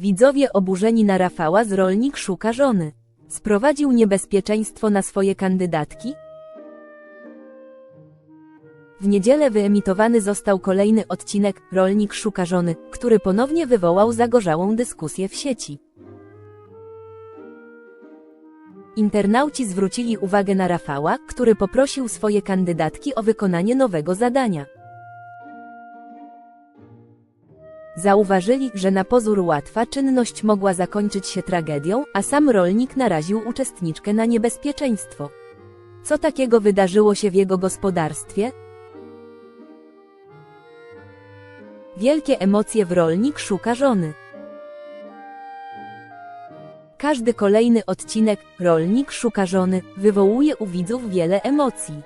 Widzowie oburzeni na Rafała z rolnik szuka żony. Sprowadził niebezpieczeństwo na swoje kandydatki? W niedzielę wyemitowany został kolejny odcinek Rolnik szuka żony, który ponownie wywołał zagorzałą dyskusję w sieci. Internauci zwrócili uwagę na Rafała, który poprosił swoje kandydatki o wykonanie nowego zadania. Zauważyli, że na pozór łatwa czynność mogła zakończyć się tragedią, a sam rolnik naraził uczestniczkę na niebezpieczeństwo. Co takiego wydarzyło się w jego gospodarstwie? Wielkie emocje w rolnik szuka żony. Każdy kolejny odcinek Rolnik szuka żony wywołuje u widzów wiele emocji.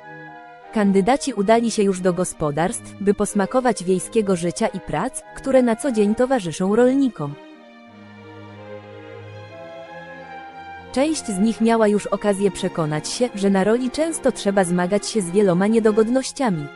Kandydaci udali się już do gospodarstw, by posmakować wiejskiego życia i prac, które na co dzień towarzyszą rolnikom. Część z nich miała już okazję przekonać się, że na roli często trzeba zmagać się z wieloma niedogodnościami.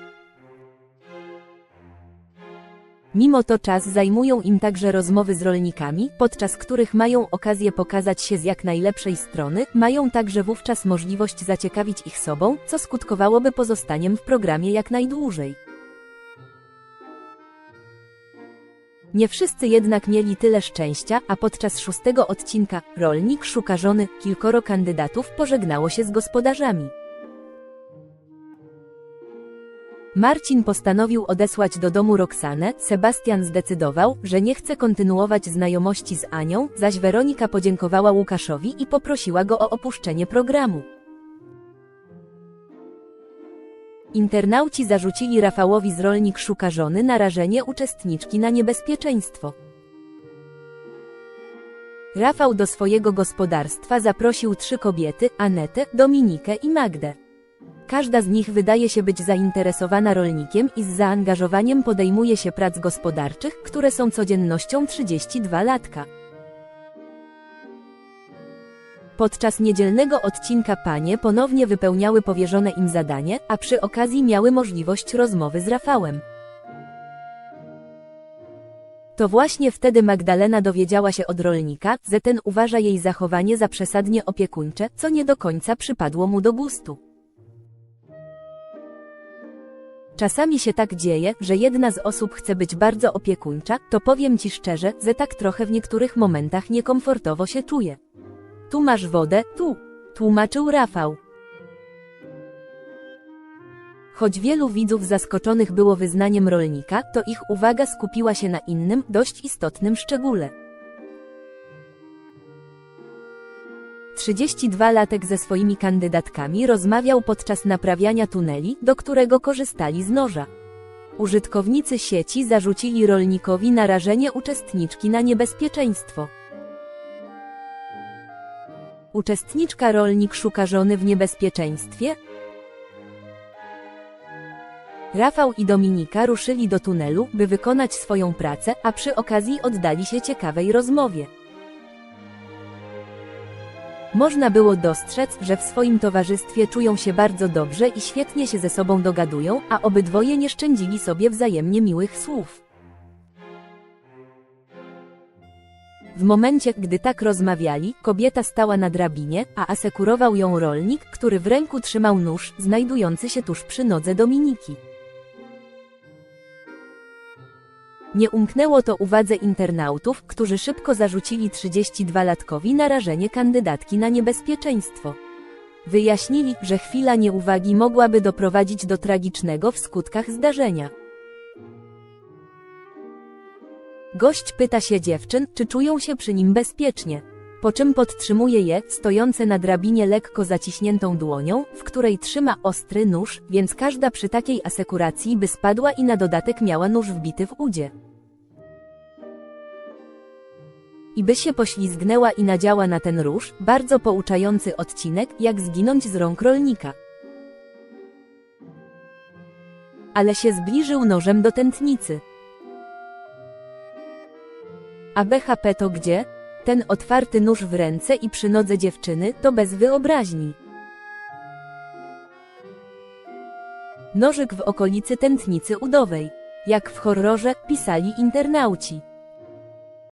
Mimo to czas zajmują im także rozmowy z rolnikami, podczas których mają okazję pokazać się z jak najlepszej strony, mają także wówczas możliwość zaciekawić ich sobą, co skutkowałoby pozostaniem w programie jak najdłużej. Nie wszyscy jednak mieli tyle szczęścia, a podczas szóstego odcinka Rolnik szuka żony kilkoro kandydatów pożegnało się z gospodarzami. Marcin postanowił odesłać do domu Roxanę, Sebastian zdecydował, że nie chce kontynuować znajomości z Anią, zaś Weronika podziękowała Łukaszowi i poprosiła go o opuszczenie programu. Internauci zarzucili Rafałowi z Rolnik szuka żony narażenie uczestniczki na niebezpieczeństwo. Rafał do swojego gospodarstwa zaprosił trzy kobiety, Anetę, Dominikę i Magdę. Każda z nich wydaje się być zainteresowana rolnikiem i z zaangażowaniem podejmuje się prac gospodarczych, które są codziennością 32 latka. Podczas niedzielnego odcinka panie ponownie wypełniały powierzone im zadanie, a przy okazji miały możliwość rozmowy z Rafałem. To właśnie wtedy Magdalena dowiedziała się od rolnika, że ten uważa jej zachowanie za przesadnie opiekuńcze, co nie do końca przypadło mu do gustu. Czasami się tak dzieje, że jedna z osób chce być bardzo opiekuńcza, to powiem ci szczerze, że tak trochę w niektórych momentach niekomfortowo się czuję. Tu masz wodę, tu, tłumaczył Rafał. Choć wielu widzów zaskoczonych było wyznaniem rolnika, to ich uwaga skupiła się na innym, dość istotnym szczególe. 32-latek ze swoimi kandydatkami rozmawiał podczas naprawiania tuneli, do którego korzystali z noża. Użytkownicy sieci zarzucili rolnikowi narażenie uczestniczki na niebezpieczeństwo. Uczestniczka rolnik szuka żony w niebezpieczeństwie? Rafał i Dominika ruszyli do tunelu, by wykonać swoją pracę, a przy okazji oddali się ciekawej rozmowie. Można było dostrzec, że w swoim towarzystwie czują się bardzo dobrze i świetnie się ze sobą dogadują, a obydwoje nie szczędzili sobie wzajemnie miłych słów. W momencie, gdy tak rozmawiali, kobieta stała na drabinie, a asekurował ją rolnik, który w ręku trzymał nóż, znajdujący się tuż przy nodze Dominiki. Nie umknęło to uwadze internautów, którzy szybko zarzucili 32-latkowi narażenie kandydatki na niebezpieczeństwo. Wyjaśnili, że chwila nieuwagi mogłaby doprowadzić do tragicznego w skutkach zdarzenia. Gość pyta się dziewczyn, czy czują się przy nim bezpiecznie. Po czym podtrzymuje je, stojące na drabinie lekko zaciśniętą dłonią, w której trzyma ostry nóż, więc każda przy takiej asekuracji by spadła i na dodatek miała nóż wbity w udzie. I by się poślizgnęła i nadziała na ten róż, bardzo pouczający odcinek, jak zginąć z rąk rolnika. Ale się zbliżył nożem do tętnicy. A BHP to gdzie? Ten otwarty nóż w ręce i przy nodze dziewczyny to bez wyobraźni. Nożyk w okolicy tętnicy udowej. Jak w horrorze, pisali internauci.